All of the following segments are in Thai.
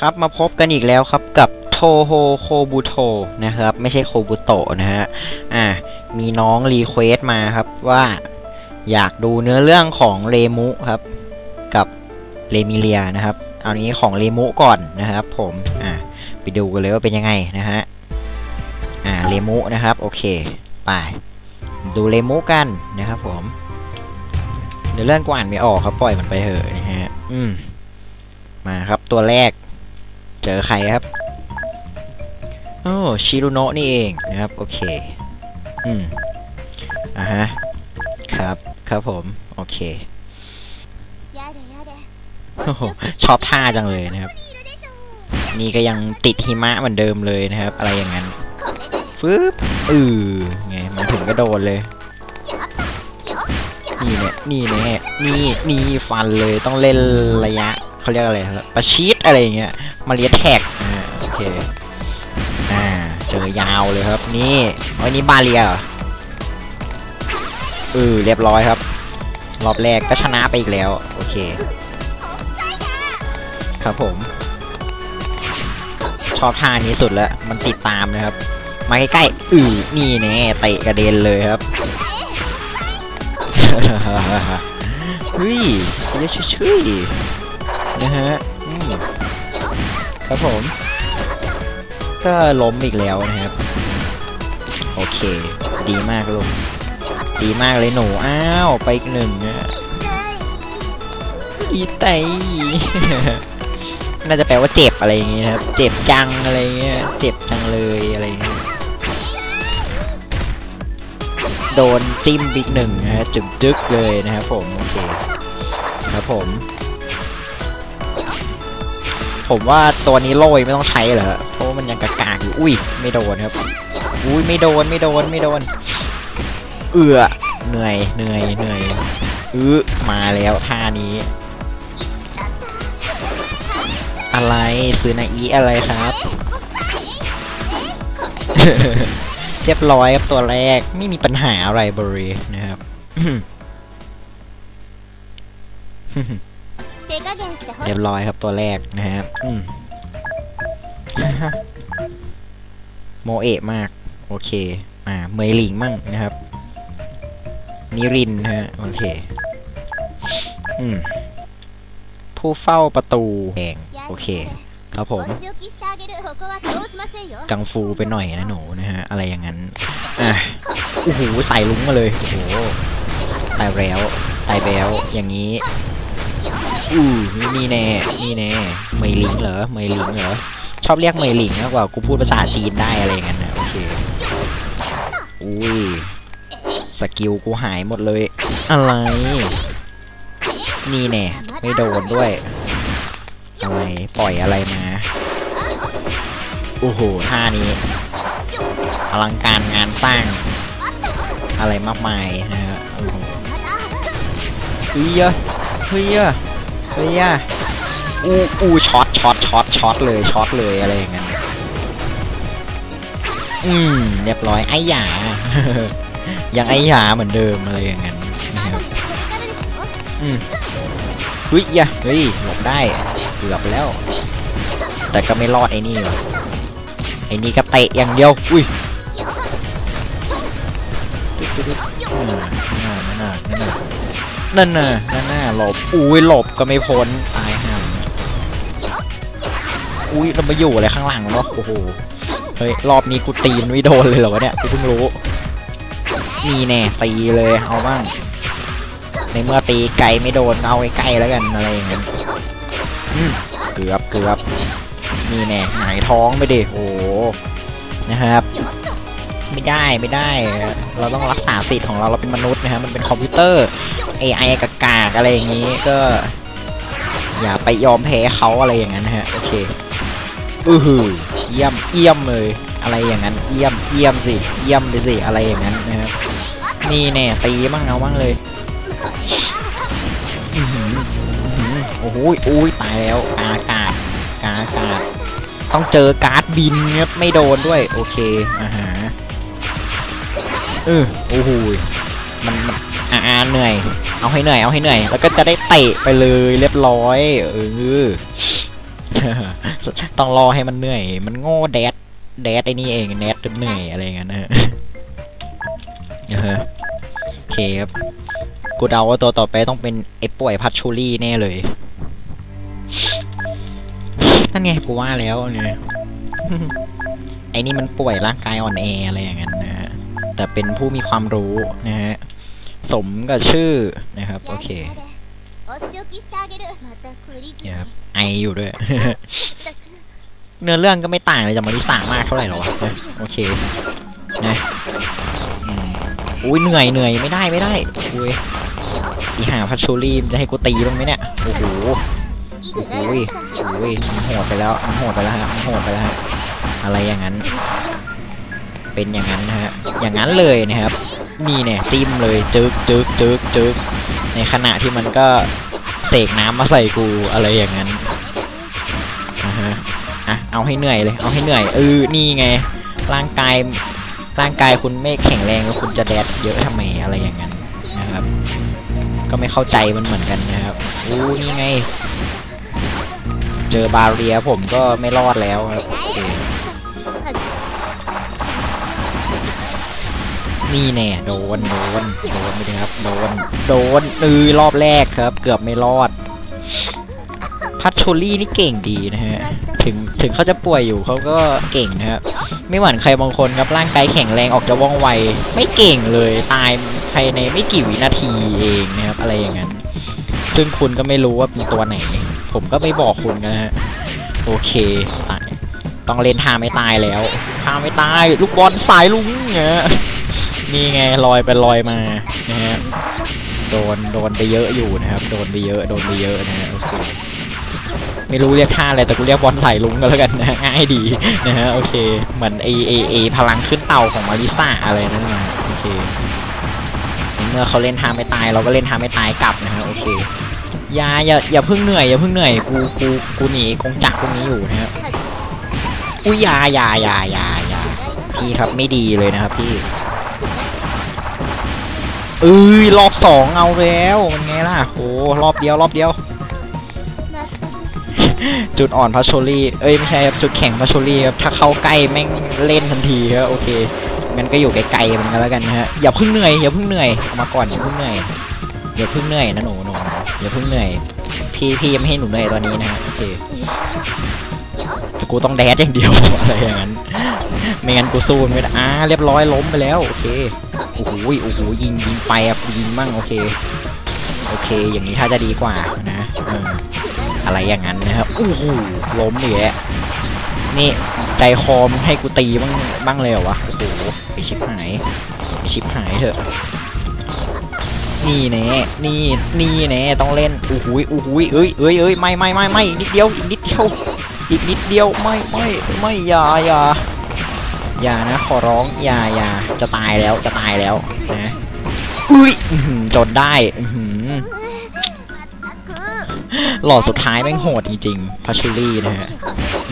ครับมาพบกันอีกแล้วครับกับโทโฮโคบุโตนะครับ ไม่ใช่โคบุโตนะฮะอ่ามีน้องรีเควสมาครับว่าอยากดูเนื้อเรื่องของเรมุครับ กับเรมิเลียนะครับ เอานี้ของเรมุก่อนนะครับ ผมอ่าไปดูกันเลยว่าเป็นยังไงนะฮะอ่าเรมุนะครับโอเคไปดูเรมุกันนะครับผมเนื้อเรื่องกูอ่านไม่ออกครับปล่อยมันไปเถอะนะฮะอืมมาครับตัวแรก เจอใครครับ โอ้ชิรุโนะนี่เองนะครับ โอเค อืมอะฮะ ครับ ครับผม โอเคโอ้โหชอบท่าจังเลยนะครับ นี่ก็ยังติดหิมะเหมือนเดิมเลยนะครับ อะไรอย่างนั้นฟึบอือไงมันถึงก็โดนเลย นี่เนี่ยนี่เนี่ยนี่นี่ฟันเลยต้องเล่นระยะ เขาเรียกอะไรครับประชิดอะไรเงี้ยมาเลียแท็กโอเคอ่าเจอยาวเลยครับนี่วันนี้บาเลียเออเรียบร้อยครับ รอบแรกก็ชนะไปอีกแล้วโอเค ครับผม ชอบท่านี้สุดแล้วมันติดตามนะครับ มาใกล้ๆอือนี่แน่เตะกระเด็นเลยครับเฮ้ยเยอะช่วย นะฮะอืมครับผม ก็ล้มอีกแล้วนะครับ โอเค ดีมากลูกดีมากเลยหนู อ้าว ไปอีกหนึ่งอะอีไตน่าจะแปลว่าเจ็บอะไรอย่างเงี้ยครับ เจ็บจังอะไรเงี้ย เจ็บจังเลยอะไรเงี้ย โดนจิ้มบิ๊กหนึ่งนะฮะจึกจึกเลยนะครับผม โอเค ครับผม ผมว่าตัวนี้โรยไม่ต้องใช้เหรอเพราะมันยังกะกากอยู่อุ้ยไม่โดนครับอุ้ยไม่โดนไม่โดนไม่โดน เอือเหนื่อยเหนื่อยเหนื่อยอือมาแล้วท่านี้ อะไรซื้อนาอีอะไรครับเรียบร้อยครับตัวแรกไม่มีปัญหาอะไรบรินะครับ เรียบร้อยครับตัวแรกนะครับโมเอะมาก โอเค อ่า เมยลิงมั่งนะครับ นิรินนะฮะ โอเคอผู้เฝ้าประตูแดงโอเค ครับผม กังฟูไปหน่อยนะหนูนะฮะ อะไรอย่างนั้น อะโอ้โห ใส่ลุ้งมาเลย โอ้โหตายแล้วตายแล้วอย่างนี้ อู้นี่แน่ นี่แน่เมยลิงเหรอเมยลิงเหรอ ชอบเรียกเมยลิงมากกว่า กูพูดภาษาจีนได้อะไรอย่างนั้นนะโอเค อุ้ย สกิลกูหายหมดเลย อะไร นี่แน่ ไม่โดนด้วย อะไร ปล่อยอะไรมา โอ้โห ท่านี้ อลังการงานสร้าง อะไรมากมายนะฮะโอ้โหเฮ้ยอะเฮ้ยอะ เฮ้ยอะอู้อู้ช็อตช็อตช็อตช็อตเลยช็อตเลยอะไรอย่างเงี้ยอืมเรียบร้อยไอ้หยายังไอ้หยาเหมือนเดิมอะไรอย่างเงี้ยนอืมเฮ้ยอย่าเฮ้ยหลบได้เกือบแล้ว แต่ก็ไม่รอดไอ้นี่วะไอ้นี่ก็เตะอย่างเดียวอุ้ยอืมนั่นน่ะนั่นน่ะ นั่นน่ะนั่นน่ะหลบ อุ้ยหลบก็ไม่พ้น ตายห่าอุ้ยเรามาอยู่อะไรข้างหลังวะโอ้โห เฮ้ย รอบนี้กูตีมันไม่โดนเลยเหรอวะเนี่ย กูเพิ่งรู้นี่แน่ตีเลย เอาบ้าง ในเมื่อตีไกลไม่โดน เอาใกล้ๆแล้วกันอะไรอย่างเงี้ยเกือบเกือบนี่แน่หงายท้องไปดิโอ้โหนะครับ ไม่ได้ไม่ได้ เราต้องรักษาสิทธิ์ของเราเราเป็นมนุษย์นะฮะมันเป็นคอมพิวเตอร์ AI กากากๆอะไรอย่างนี้ก็ อย่าไปยอมแพ้เขาอะไรอย่างนั้นนะฮะ โอเคอือหือเยี่ยมเยี่ยมเลยอะไรอย่างนั้นเยี่ยมเยี่ยมสิเยี่ยมไปสิอะไรอย่างนั้นนะครับนี่แน่ตีบ้างเอาบ้างเลยอือหือโอ้โหอุ้ยตายแล้วกาอากาศกาอากาศต้องเจอการ์ดบินครับไม่โดนด้วย โอเคอ่าฮะเออโอ้โห มันมันอ่าเหนื่อย เอาให้เหนื่อยเอาให้เหนื่อย แล้วก็จะได้เตะไปเลยเรียบร้อยเออต้องรอให้มันเหนื่อย มันโง่แดดแดดไอ้นี่เองแดดเหนื่อยอะไรเงี้ยนะฮะเออโอเคครับกูเดาว่าตัวต่อไปต้องเป็นไอ้ป่วยพัชชูรี่แน่เลยนั่นไงกูว่าแล้วเนี่ยไอ้นี่มันป่วยร่างกายอ่อนแออะไรอย่างนั้นนะฮะ แต่เป็นผู้มีความรู้นะฮะสมกับชื่อนะครับ โอเคนี่ครับไออยู่ด้วย เนื้อเรื่องก็ไม่ต่างเลยจากมาริสามากเท่าไหร่หรอโอเคนะอุ้ยเหนื่อยเหนื่อยไม่ได้ไม่ได้อุ้ยอีหาพัชชูรีมจะให้กูตีบ้างไหมเนี่ยโอ้โหโอ้ยโอ้ยมันโหดไปแล้วมันโหดไปแล้วฮะมันโหดไปแล้วฮะอะไรอย่างนั้น เป็นอย่างนั้นนะฮะอย่างนั้นเลยนะครับ นี่เนี่ยจิ้มเลยจึกจึกจึกจึกในขณะที่มันก็เสกน้ำมาใส่กูอะไรอย่างนั้นอ่าฮะอะเอาให้เหนื่อยเลยเอาให้เหนื่อยเออนี่ไง ร่างกายร่างกายคุณไม่แข็งแรงแล้วคุณจะแดดเยอะทำไมอะไรอย่างนั้นนะครับ ก็ไม่เข้าใจมันเหมือนกันนะครับอู้นี่ไง เจอบาเรียผมก็ไม่รอดแล้วครับโอเค นี่แน่โดนโดนโดนไปเลยครับโดนโดนเออรอบแรกครับ เกือบไม่รอด พัชโชลี่นี่เก่งดีนะฮะถึงถึงเขาจะป่วยอยู่เขาก็เก่งนะครับไม่เหมือนใครบางคนครับร่างกายแข็งแรงออกจะว่องไว ไม่เก่งเลยตายภายในไม่กี่วินาทีเองนะครับอะไรอย่างนั้น ซึ่งคุณก็ไม่รู้ว่าเป็นตัวไหน ผมก็ไม่บอกคุณนะฮะโอเคตายต้องเล่นท่าไม่ตายแล้วท่าไม่ตาย ลูกบอลสายลุงเนี่ย นี่ไงลอยไปลอยมานะฮะโดนโดนไปเยอะอยู่นะครับ โดนไปเยอะโดนไปเยอะนะฮะโอเคไม่รู้เรียกท่าอะไรแต่กูเรียกบอลสายลุงก็แล้วกันนะง่ายดีนะฮะโอเคเหมือนเอเอเอพลังขึ้นเต่าของมาริซ่าอะไรนั่นนะโอเคเมื่อเขาเล่นท่าไม่ตายเราก็เล่นท่าไม่ตายกลับนะฮะโอเคอย่าอย่าอย่าเพิ่งเหนื่อยอย่าเพิ่งเหนื่อยกูกูกูหนีกงจักรพวกนี้อยู่นะครับอุ้ยยาอยาอยาอยาอยาพี่ครับไม่ดีเลยนะครับพี่ เอ้ยรอบสองเอาแล้วมันไงล่ะโอ้รอบเดียวรอบเดียว จุดอ่อนพัชโชลี่เอ้ยไม่ใช่ครับจุดแข็งพัชโชลี่ครับถ้าเข้าใกล้แม่งเล่นทันทีครับโอเคงั้นก็อยู่ไกลๆมันก็แล้วกันนะฮะอย่าเพิ่งเหนื่อยอย่าเพิ่งเหนื่อยเอามาก่อนอย่าเพิ่งเหนื่อยอย่าเพิ่งเหนื่อยนะหนูหนูอย่าเพิ่งเหนื่อยพี่พี่ยังไม่ให้หนูเหนื่อยตอนนี้นะฮะโอเคแต่กูต้องแดดอย่างเดียวอะไรอย่างนั้น ไม่งั้นกูสู้ไม่ได้อ่าเรียบร้อยล้มไปแล้วโอเคโอ้โหโอ้โหยิงยิงไปอะยิงมั่งโอเคโอเค อย่างนี้ถ้าจะดีกว่านะอะไรอย่างนั้นนะครับโอ้โหล้มอีกแล้วนี่ใจคอมให้กูตีบ้างบ้างเลยเหรอวะโอ้โหไปชิบหายไปชิบหายเถอะนี่แน่นี่นี่แน่ต้องเล่นอู้หูยอู้หูยเอ้ยเอ้ยเอ้ยไม่ไม่ไม่ไม่นิดเดียวอีกนิดเดียวอีกนิดเดียวไม่ไม่ไม่อย่าอย่า อย่านะ ขอร้อง อย่าอย่าจะตายแล้ว จะตายแล้ว นะ อุ้ยอื้อหือจนได้อื้อหือหลอดสุดท้ายแม่งโหดจริงๆพัชชูรี่นะฮะ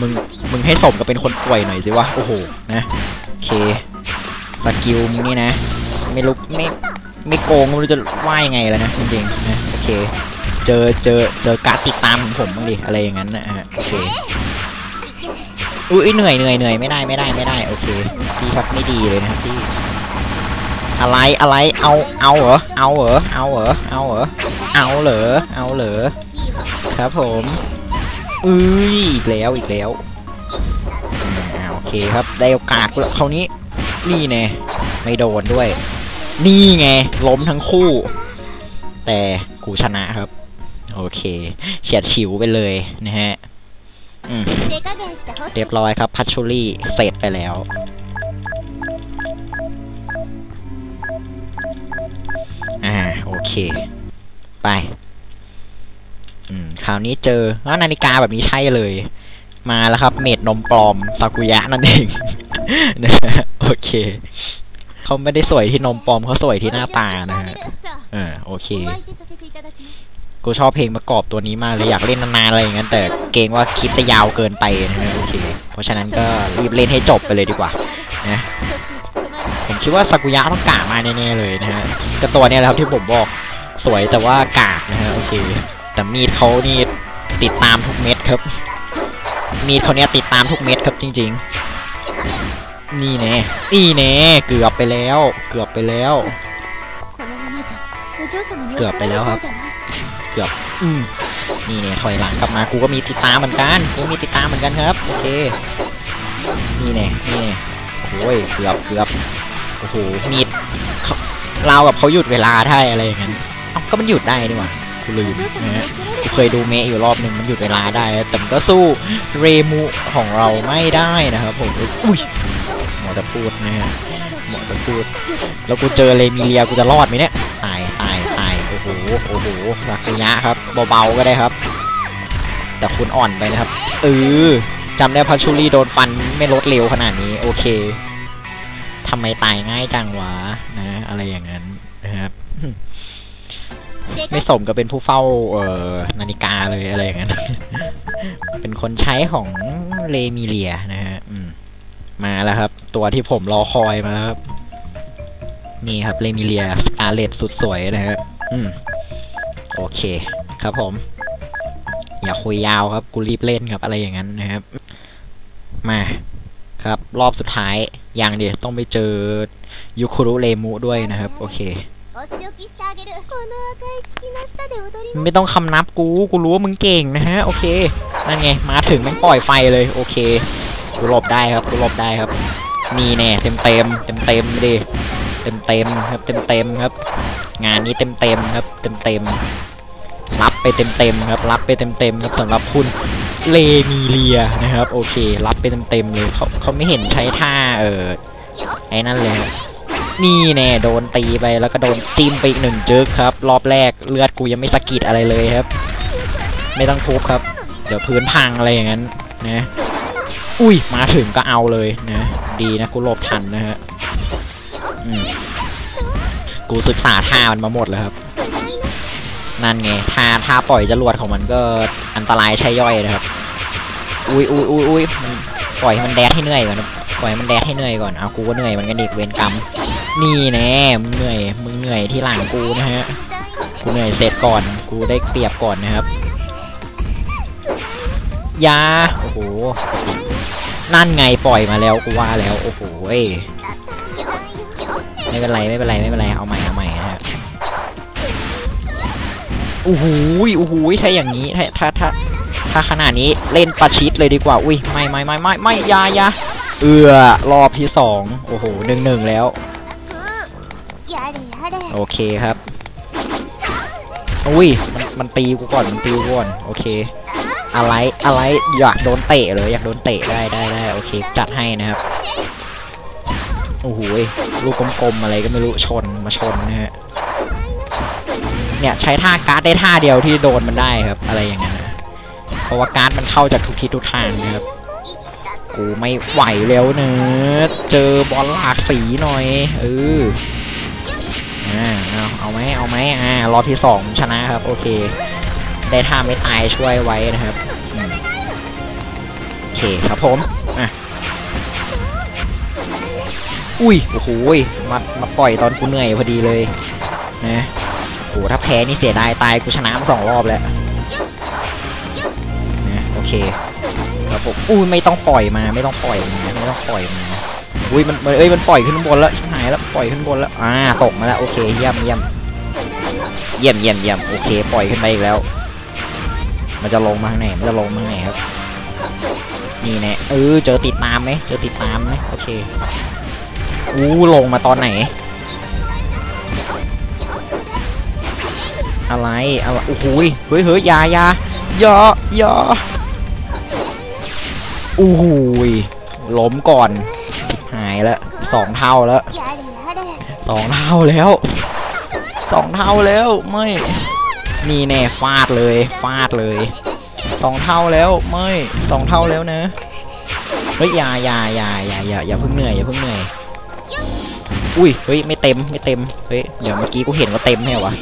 มึง มึงให้สมกับเป็นคนป่วยหน่อยสิวะ โอ้โห นะโอเค สกิลมึงนี่นะ ไม่รู้ไม่ ไม่โกงไม่รู้จะว่ายังไงแล้วนะ จริงๆ นะ โอเค เจอ เจอ เจอการดติดตามของผมบ้างดิ อะไรอย่างนั้นนะฮะ โอเค อุ้ยเหนื่อยเหนื่อยเหนื่อยไม่ได้ไม่ได้ไม่ได้โอเคพี่ครับไม่ดีเลยนะครับพี่อะไรอะไรเอาเอาเหรอเอาเหรอเอาเหรอเอาเหรอเอาเหรอเอาเหรอครับผมอุ้ยอีกแล้วอีกแล้วโอเคครับได้โอกาสแล้วคราวนี้นี่แน่ไม่โดนด้วย นี่ไงล้มทั้งคู่ แต่กูชนะครับ โอเคเฉียดฉิวไปเลยนะฮะ เรียบร้อยครับ พัชชูรี่เสร็จไปแล้ว อ่า โอเค ไป อืม คราวนี้เจอแล้วนาฬิกาแบบนี้ใช่เลย มาแล้วครับ เมดนมปลอมซากุยะนั่นเองนะโอเค เขาไม่ได้สวยที่นมปลอมเขาสวยที่หน้าตานะฮะさあเออ โอเค กูชอบเพลงประกอบตัวนี้มากเลยอยากเล่นนานๆอะไรอย่างนั้นแต่เกรงว่าคลิปจะยาวเกินไปนะฮะโอเคเพราะฉะนั้นก็รีบเล่นให้จบไปเลยดีกว่านะผมคิดว่าซากุยะต้องกามาแน่ๆเลยนะฮะก็ตัวเนี้ยแหละครับที่ผมบอกสวยแต่ว่ากากนะฮะโอเค แต่มีดเขานี่ติดตามทุกเม็ดครับ มีดเขาเนี้ยติดตามทุกเม็ดครับจริง ๆ นี่แน่นี่แน่เกือบไปแล้ว เกือบไปแล้ว เกือบไปแล้วครับ กือบอืมนี่เนี่ยถอยหลังกลับมากูก็มีติดตามเหมือนกันกูมีติดตามเหมือนกันครับโอเคนี่เนี่ยนี่เนี่ยโอ้ยเกือบเกือบโอ้โหมีดเราแบบเขาหยุดเวลาได้อะไรอย่างนั้นก็มันหยุดได้นี่หว่ากูลืมนะฮะกูเคยดูเมย์อยู่รอบหนึ่งมันหยุดเวลาได้ แต่มันก็สู้เรมูของเราไม่ได้นะครับผมอุ้ยหมอจะพูดนะฮะหมอจะพูด แล้วกูเจอเลมิเลียกูจะรอดไหมเนี่ย หโอ้โหสักยะครับ เบาๆก็ได้ครับ แต่คุณอ่อนไปนะครับเออจำได้พัชชูรี่โดนฟันไม่ลดเร็วขนาดนี้ โอเคทำไมตายง่ายจังวะนะ อะไรอย่างนั้นนะครับไม่สมกับเป็นผู้เฝ้าเอ่อนาฬิกาเลยอะไรอย่างนั้น เป็นคนใช้ของเลมิเลียนะฮะมาแล้วครับ ตัวที่ผมรอคอยมาแล้วครับ นี่ครับเลมิเลียสกาเลตสุดสวยนะฮะ อืม โอเค ครับผม อย่าคุยยาวครับ กูรีบเล่นครับอะไรอย่างนั้นนะครับ มาครับรอบสุดท้ายอย่างเดียวต้องไปเจอยูคุรุเลมุด้วยนะครับ โอเค ไม่ต้องคำนับกู กูรู้ว่ามึงเก่งนะฮะ โอเค นั่นไง มาถึงมันปล่อยไฟเลย โอเค กูหลบได้ครับ กูหลบได้ครับ มีแน่เต็มเต็มเต็มเต็มดิ เต็มเต็มครับ เต็มเต็มครับ งานนี้เต็มเต็มๆครับ เต็มเต็มๆรับไปเต็มเต็มๆครับ รับไปเต็มเต็มๆครับสำหรับคุณเลมีเลียนะครับ โอเค รับไปเต็มเต็มเลยเขาเขาไม่เห็นใช้ท่าเออไอ้นั่นเลยนี่แน่โดนตีไปแล้วก็โดนจิ้มไปอีกหนึ่งจึ๊กครับ รอบแรกเลือดกูยังไม่สะกิดอะไรเลยครับ ไม่ต้องทุบครับ เดี๋ยวพื้นพังอะไรอย่างนั้นนะอุ้ยมาถึงก็เอาเลยนะ ดีนะกูหลบทันนะฮะอืม กูศึกษาท่ามันมาหมดแล้วครับ นั่นไงท่าท่าปล่อยจรวดของมันก็อันตรายใช่ย่อยนะครับ อุ้ยอุ้ยอุ้ยอุ้ยปล่อยให้มันแดดให้เหนื่อยก่อนปล่อยมันแดดให้เหนื่อยก่อนเอากูก็เหนื่อยเหมือนกันอีกเวรกรรมนี่แน่มึงเหนื่อยมึงเหนื่อยที่หลังกูนะฮะกูเหนื่อยเสร็จก่อนกูได้เปรียบก่อนนะครับยาโอ้โหนั่นไงปล่อยมาแล้วกูว่าแล้วโอ้โหเอ้ย ไม่เป็นไรไม่เป็นไรไม่เป็นไรเอาใหม่เอาใหม่ฮะโอ้โหโอ้โหถ้าอย่างนี้ถ้าถ้าถ้าถ้าขนาดนี้เล่นประชิดเลยดีกว่า อุ้ยไม่ไม่ไม่ไม่ไม่ยายาเอือรอบที่สองโอ้โหหนึ่งหนึ่งแล้ว โอเคครับอุ้ยมันมันตีกูก่อนมันตีกูก่อนโอเค อะไรอะไรอยากโดนเตะเลยอยากโดนเตะได้ได้ได้โอเค จัดให้นะครับ โอ้โหลูกกลมๆอะไรก็ไม่รู้ชนมาชนนะฮะเนี่ยใช้ท่าการ์ดได้ท่าเดียวที่โดนมันได้ครับ อะไรอย่างเงี้ยนะเพราะว่าการ์ดมันเข้าจากทุกทิศทุกทางนะครับกูไม่ไหวแล้วเนอะเจอบอลหลากสีหน่อยเอออ่าเอาเอาไหมเอาไหมอ่ารอบที่สองชนะครับ โอเค ได้ท่าไม่ตายช่วยไว้นะครับโอเคครับผมอะ อุ้ย โอ้โหมามาปล่อยตอนกูเหนื่อยพอดีเลยนะโอ้ถ้าแพ้นี่เสียดายตายกูชนะมาสองรอบแล้วนะโอเคครับผมอุ้ยไม่ต้องปล่อยมาไม่ต้องปล่อยมาไม่ต้องปล่อยมาอุ้ยมันเอ้ยมันปล่อยขึ้นบนแล้วชิบหายแล้วปล่อยขึ้นบนแล้วอ่าตกมาแล้วโอเคเยี่ยมเยี่ยมเยี่ยมเยี่ยมเยี่ยมโอเคปล่อยขึ้นไปอีกแล้ว มันจะลงมาข้างไหนมันจะลงมาข้างไหนครับนี่แน่เออเจอติดตามไหมเจอติดตามไหมโอเค อู้ลงมาตอนไหน อะไรอะไรโอ้โหเฮ้ยเฮ้ยยายายอยาโอ้โหล้มก่อนหายแล้วสองเท่าแล้วสองเท่าแล้วสองเท่าแล้วไม่นี่แน่ฟาดเลยฟาดเลยสองเท่าแล้วไม่สองเท่าแล้วนะเฮ้ยยายายายายาอย่าเพิ่งเหนื่อยอย่าเพิ่งเหนื่อย อุ้ย เฮ้ย ไม่เต็ม ไม่เต็ม เฮ้ย เดี๋ยวเมื่อกี้กูเห็นว่าเต็มแน่วะ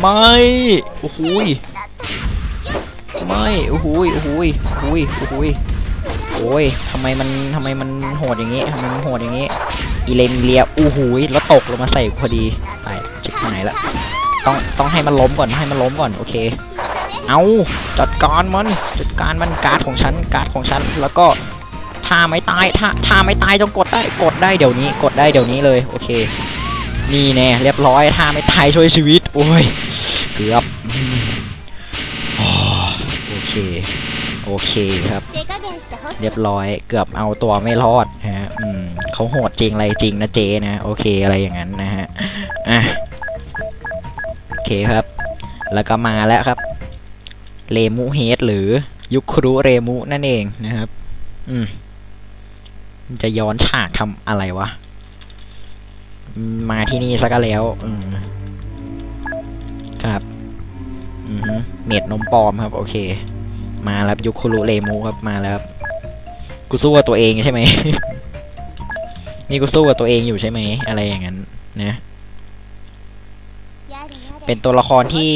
ไม่ โอ้โหยไม่โอ้โหยโอ้โหยโอ้โหโอ้โหยโอ้ยทำไมมันทำไมมันโหดอย่างงี้ทำไมมันโหดอย่างงี้ อีเลนเลียอู้หูยแล้วตกลงมาใส่พอดี ตายชิบหายละ ต้องต้องให้มันล้มก่อน ให้มันล้มก่อน โอเค เอาจัดการมัน จัดการมันการ์ดของฉัน การ์ดของฉัน แล้วก็ ถ้าไม่ตายถ้าถ้าไม่ตายต้องกดได้กดได้เดี๋ยวนี้กดได้เดี๋ยวนี้เลยโอเค นี่แน่เรียบร้อยถ้าไม่ตายช่วยชีวิต โอ้ยเกือบโอเค โอเคครับ เรียบร้อยเกือบเอาตัวไม่รอดฮะอืมเขาโหดจริงอะไรจริงนะเจนะโอเคอะไรอย่างนั้นนะฮะอะโอเคครับ แล้วก็มาแล้วครับเรมูเฮดหรือยุคครุเรมูนั่นเองนะครับ อืม จะย้อนฉากทำอะไรวะ มาที่นี่ซะก็แล้วครับเม็ดนมปลอมครับ โอเค มาแล้วยุคคุรุเลมูครับมาแล้วกูสู้กับตัวเองใช่ไหม นี่กูสู้กับตัวเองอยู่ใช่ไหม อะไรอย่างนั้น นะ เป็นตัวละครที่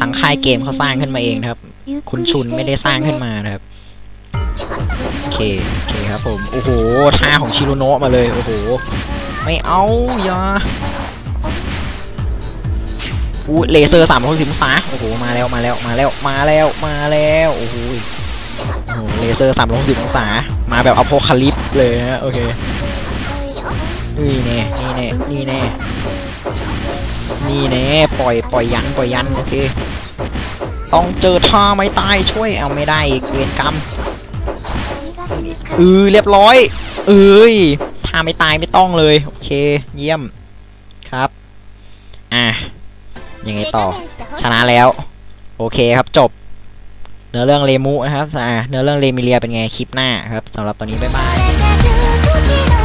ทั้งค่ายเกมเขาสร้างขึ้นมาเองครับ คุณชุนไม่ได้สร้างขึ้นมาครับ เคโอเคครับผม โอ้โหท่าของชิโรโนะมาเลย โอ้โห ไม่เอาอย่าอู้เลเซอร์สามร้อยสิบองศาโอ้โห มาแล้ว มาแล้ว มาแล้ว มาแล้ว มาแล้ว โอ้โหเลเซอร์สามร้อยสิบองศา มาแบบอโพคาลิปส์เลยนะ โอเค นี่แน่ นี่แน่ นี่แน่ นี่แน่ ปล่อย ปล่อยยัน ปล่อยยัน โอเค ต้องเจอท่าไม่ตายช่วย เอาไม่ได้อีกเวรกรรม เออเรียบร้อย เอ้ยถ้าไม่ตายไม่ต้องเลย โอเค เยี่ยมครับ อะยังไงต่อ ชนะแล้ว โอเคครับจบ เนื้อเรื่องเลมูนะครับอะเนื้อเรื่องเลมิเลียเป็นไงคลิปหน้าครับสำหรับตอนนี้บ๊ายบาย